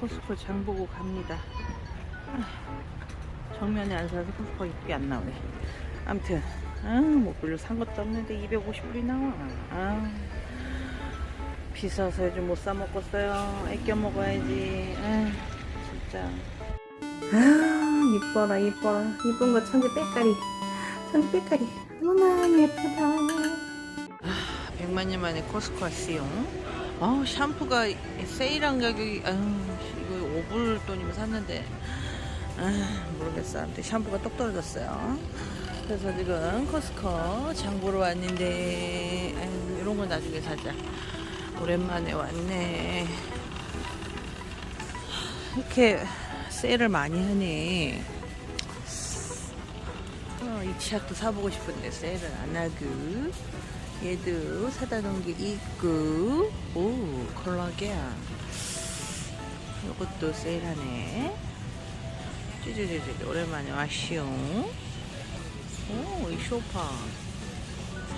코스코 장 보고 갑니다. 정면에 안 사서 코스코 이쁘게 안 나오네. 아무튼 아, 뭐 별로 산 것도 없는데 250불이 나와. 아, 비싸서 요즘 못 사 먹겠어요. 아껴 먹어야지. 아, 진짜. 아, 이뻐라 이뻐라. 이쁜 거 천재 빼까리. 천재 빼까리. 어머나 예쁘다. 아, 100만 년 만에 코스코 왔어요. 아, 샴푸가 세일한 가격이 아유, 이거 5불 돈이면 샀는데 아, 모르겠어. 아무튼 샴푸가 똑 떨어졌어요. 그래서 지금 코스코 장 보러 왔는데 아유, 이런 거 나중에 사자. 오랜만에 왔네. 이렇게 세일을 많이 하네. 어, 이 치약도 사보고 싶은데 세일을 안 하고. 얘도 사다 놓은 게 있고. 오, 콜라겐. 이것도 세일하네. 쭈쭈쭈쭈, 오랜만에 왔시오. 오, 이 쇼파.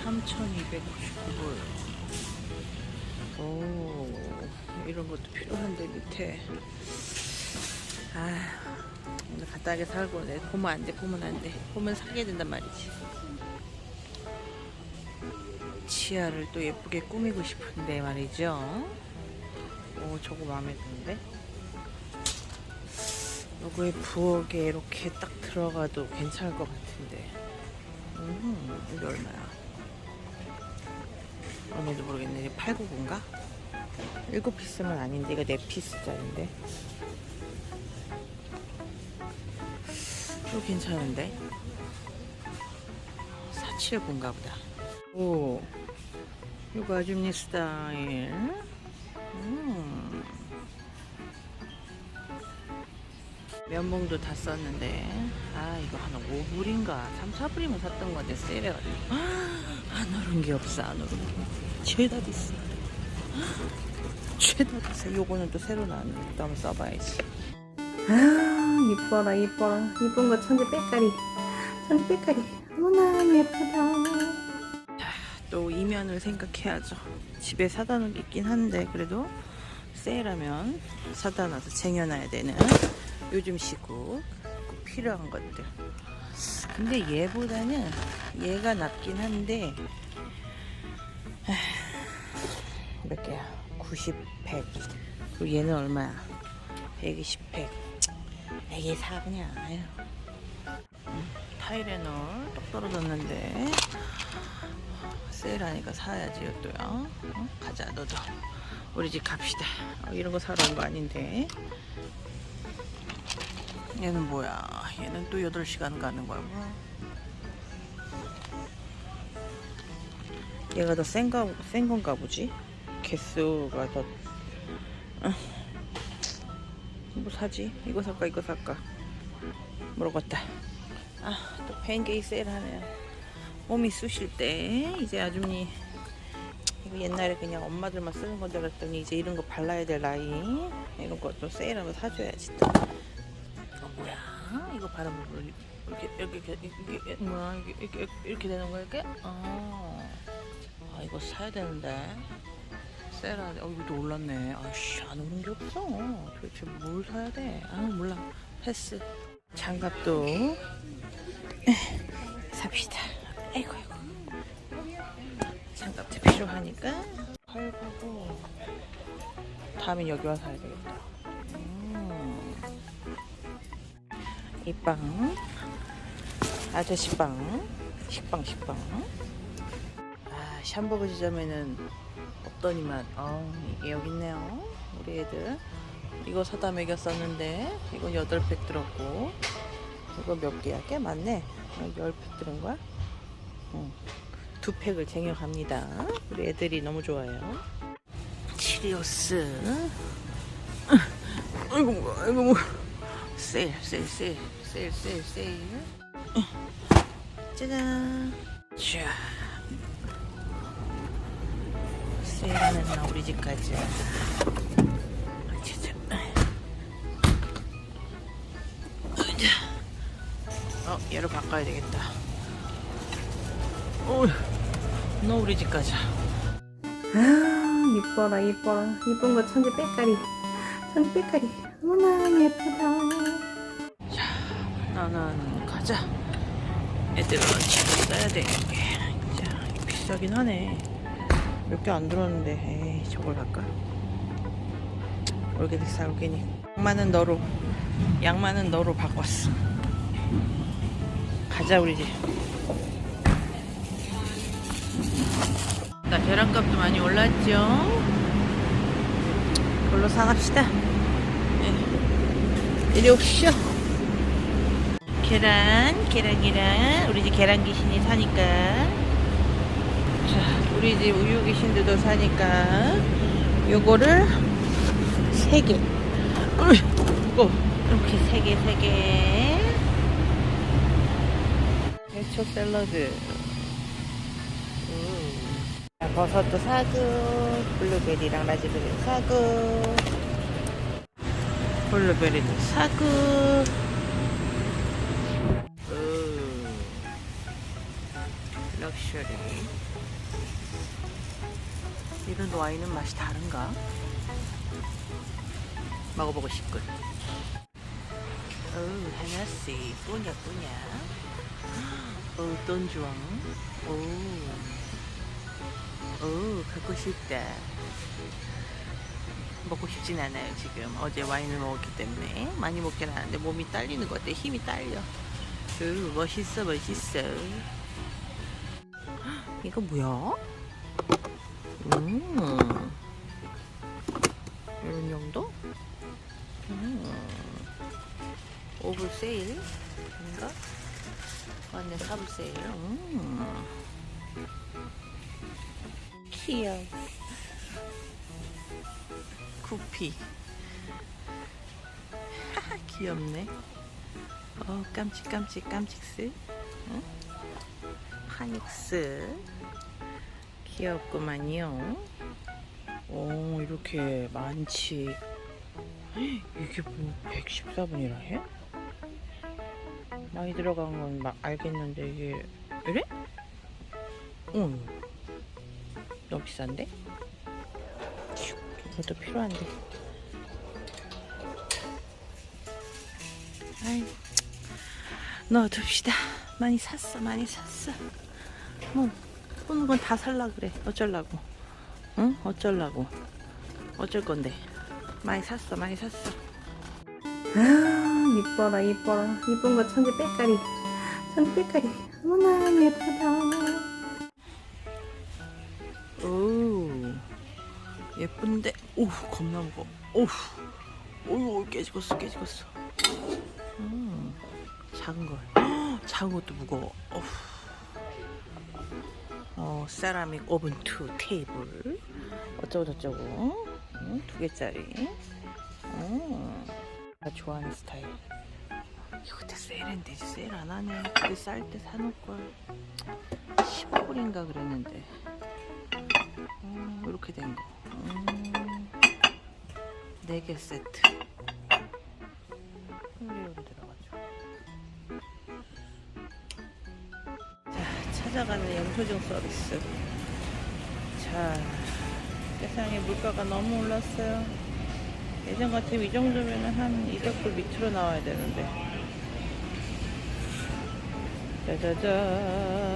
3,299불. 오, 이런 것도 필요한데, 밑에. 아, 오늘 간단하게 살고, 내 보면 안 돼, 보면 안 돼. 보면 사게 된단 말이지. 치아를 또 예쁘게 꾸미고 싶은데 말이죠. 오, 저거 마음에 드는데? 요거에 부엌에 이렇게 딱 들어가도 괜찮을 것 같은데. 음, 이게 얼마야? 얼마인지 모르겠네. 이게 899인가? 7피스는 아닌데, 이거 4피스짜리인데. 이거 괜찮은데? 479인가 보다. 오, 이거 아줌니 스타일. 음. 면봉도 다 썼는데, 아, 이거 한 5불인가, 3, 4불이면 샀던 건데, 세일해가지고. 안 오른 게 없어, 안 오른 게. 죄다 비싸. 죄다 비싸. 요거는 또 새로 나왔는데, 또 한번 써봐야지. 아, 이뻐라, 이뻐라. 이쁜 거 천재 빼까리. 천재 빼까리. 어머나, 예쁘다. 또 이면을 생각해야죠. 집에 사다 놓은 게 있긴 한데 그래도 세일하면 사다 놔서 쟁여놔야 되는 요즘 시국 꼭 필요한 것들. 근데 얘보다는 얘가 낫긴 한데 하, 몇 개야? 90, 100. 그리고 얘는 얼마야? 120, 100. 이게 사 그냥. 타이레놀 똑 떨어졌는데 세일하니까 사야지 이것도요. 어? 가자 너도. 우리 집 갑시다. 어, 이런 거 사러 온 거 아닌데. 얘는 뭐야? 얘는 또 8시간 가는 거야 뭐. 얘가 더 센가, 센 건가 보지? 개수가 더 어. 뭐 사지? 이거 살까 이거 살까? 모르겠다. 아또 펜게이 세일하네요 몸이 쑤실 때 이제 아줌니 이거 옛날에 그냥 엄마들만 쓰는 건줄 알았더니 이제 이런 거 발라야 될 나이 이런 것도 세일하면 사줘야지 또. 어, 뭐야? 이거 바르면 뭐 이렇게 이렇게 이렇게 뭐야? 이게 이렇게 이렇게 되는 거야 이렇게? 아, 아 이거 사야 되는데. 세일하네 어 이것도 올랐네. 아씨 안 오른 게 없어. 도대체 뭘 사야 돼아 몰라. 패스. 장갑도. 삽시다 아이고 아이고. 장갑도 필요하니까. 팔고. 다음엔 여기 와서 사야 되겠다. 음. 이빵. 아저씨 빵. 식빵 식빵. 아 샴버그 지점에는 없더니만 어 이게 여기 있네요. 우리 애들. 이거 사다 먹였었는데 이건 8팩 들었고. 이거 몇 개야? 꽤 많네. 10팩 들은 거야? 응. 두 팩을 쟁여갑니다. 우리 애들이 너무 좋아요. 치리오스. 아이고 뭐, 아이고 뭐. 세일, 세일, 세일, 세일, 세일, 세일. 짜잔. 자. 세일하는 날 우리 집까지. 짜잔. 어, 얘를 바꿔야 되겠다. 너 우리 집 가자. 아, 이뻐라, 이뻐라. 이쁜 거 천재 빼까리. 천빛깔이 어머나 예쁘다. 자 나는 가자. 애들은 집에 써야 돼 자, 비싸긴 하네. 몇 개 안 들었는데. 에이 저걸 갈까? 올게닉 사 올게닉 양만은 너로 양만은 너로 바꿨어. 가자 우리 집 나 계란값도 많이 올랐죠? 그걸로 사갑시다. 네. 이리 오시오. 계란 계란 계란. 우리 집 계란 귀신이 사니까. 자 우리 집 우유 귀신들도 사니까. 요거를 세 개. 어, 이렇게 세 개 세개. 해초 샐러드 음. 자, 버섯도 사고 블루베리랑 라즈베리 사고. 블루베리도 사고. 음. 럭셔리. 이런 와인은 맛이 다른가? 먹어보고 싶군. 오 하나씩. 뿌냐 뿌냐. 어떤 주황? 오 오, 갖고 싶다. 먹고 싶진 않아요, 지금. 어제 와인을 먹었기 때문에. 많이 먹긴 하는데 몸이 딸리는 것 같아. 힘이 딸려. 으, 멋있어, 멋있어. 헉, 이거 뭐야? 음. 이런 정도? 음. 오브 세일? 인가? 맞네, 사부 세일. 음. 귀여워. 구피. 하하, 귀엽네. 어, 깜찍, 깜찍, 깜찍스. 응? 파닉스. 귀엽구만요. 오, 이렇게 많지. 이게 뭐 114분이라 해? 많이 들어간 건 막 알겠는데 이게 이래? 응. 너무 비싼데? 휴, 이것도 필요한데. 아이, 넣어둡시다. 많이 샀어, 많이 샀어. 뭐, 보는 건 다 살라 그래. 어쩌려고. 응? 어쩌려고. 어쩔 건데. 많이 샀어, 많이 샀어. 아, 이뻐라, 이뻐라. 이쁜 거 천지 빽가리. 천지 빽가리. 어머나, 예쁘다. 예쁜데? 오 겁나 무거워. 오 오, 깨지겠어 깨지겠어. 음, 작은 거. 헉, 작은 것도 무거워. 어후. 어 세라믹 오븐 투 테이블. 어쩌고 저쩌고. 음, 두 개짜리. 음, 나 좋아하는 스타일. 이거 그때 이제 세일 안 하네. 그때 쌀 때 사놓을걸. 15불인가 그랬는데. 음, 이렇게 된 거. 음, 4개 세트. 여기 들어가죠. 자, 찾아가는 영수증 서비스. 자, 세상에 물가가 너무 올랐어요. 예전 같으면 이 정도면 한 200불 밑으로 나와야 되는데. 짜자잔.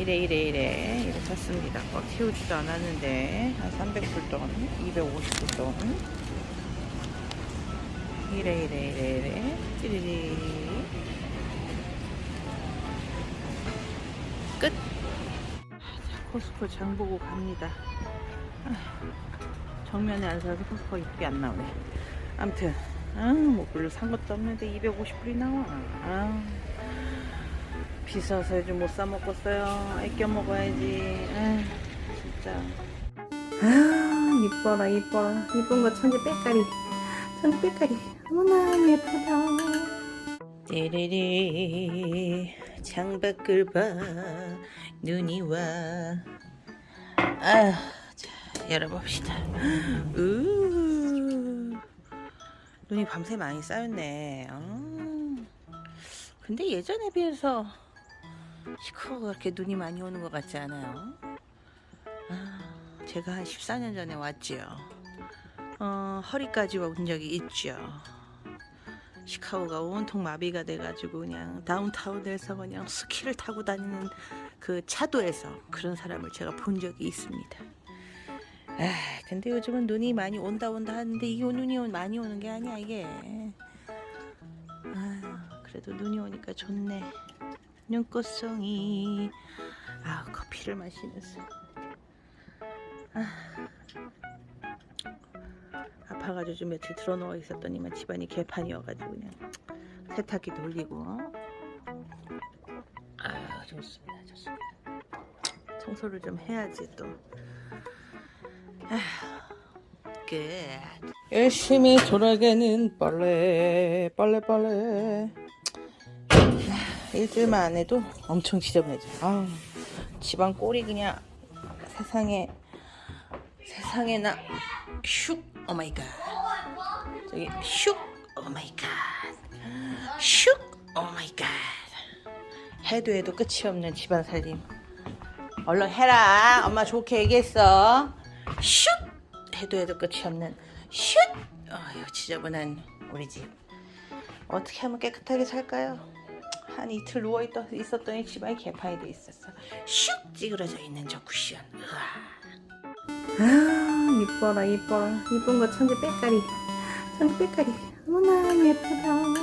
이래 이래 이래 이래 샀습니다. 꽉 채우지도 않았는데 한 300불 돈, 250불 돈. 이래 이래 이래 이래 찌리리 끝. 자, 코스코 장 보고 갑니다. 아, 정면에 안 사서 코스코 이쁘게 안 나오네. 암튼 아, 뭐 별로 산 것도 없는데 250불이 나와. 아. 비싸서 요즘 못 사 먹겠어요. 아껴 먹어야지. 아, 진짜. 아, 이뻐라, 이뻐라. 이쁜 거 천지 빽가리. 천지 빽가리. 어머나, 예쁘다. 띠리리. 창밖을 봐. 눈이 와. 아, 자, 열어봅시다. 우. 눈이 밤새 많이 쌓였네. 아. 근데 예전에 비해서 시커가 그렇게 눈이 많이 오는 것 같지 않아요? 아, 제가 한 14년 전에 왔지요. 어, 허리까지 온 적이 있죠. 시카고가 온통 마비가 돼가지고 그냥 다운타운에서 그냥 스키를 타고 다니는 그 차도에서 그런 사람을 제가 본 적이 있습니다. 아, 근데 요즘은 눈이 많이 온다 온다 하는데 이 눈이 오- 많이 오는 게 아니야 이게. 아, 그래도 눈이 오니까 좋네. 눈꽃송이. 아, 커피를 마시면서. 아파가지고 좀 며칠 들어 누워 있었더니만 집안이 개판이어가지고 그냥 세탁기 돌리고 아 좋습니다 좋습니다. 청소를 좀 해야지 또. 끝 열심히 돌아가는 빨래 빨래 빨래 일주일만 안 해도 엄청 지저분해져 아 집안 꼴이 그냥 세상에 세상에나 슉 오마이갓. 저기 슉 오마이갓. 슉 오마이갓. 해도 해도 끝이 없는 집안 살림. 얼른 해라. 엄마 좋게 얘기했어. 슉! 해도 해도 끝이 없는 슉! 어휴 지저분한 우리 집. 어떻게 하면 깨끗하게 살까요? 한 이틀 누워 있었더니 집안이 개판이 돼 있었어. 슉 찌그러져 있는 저 쿠션. 으아. 아 이뻐라 이뻐라. 이쁜 거 천재 빼까리. 천재 빼까리. 어머나 예쁘다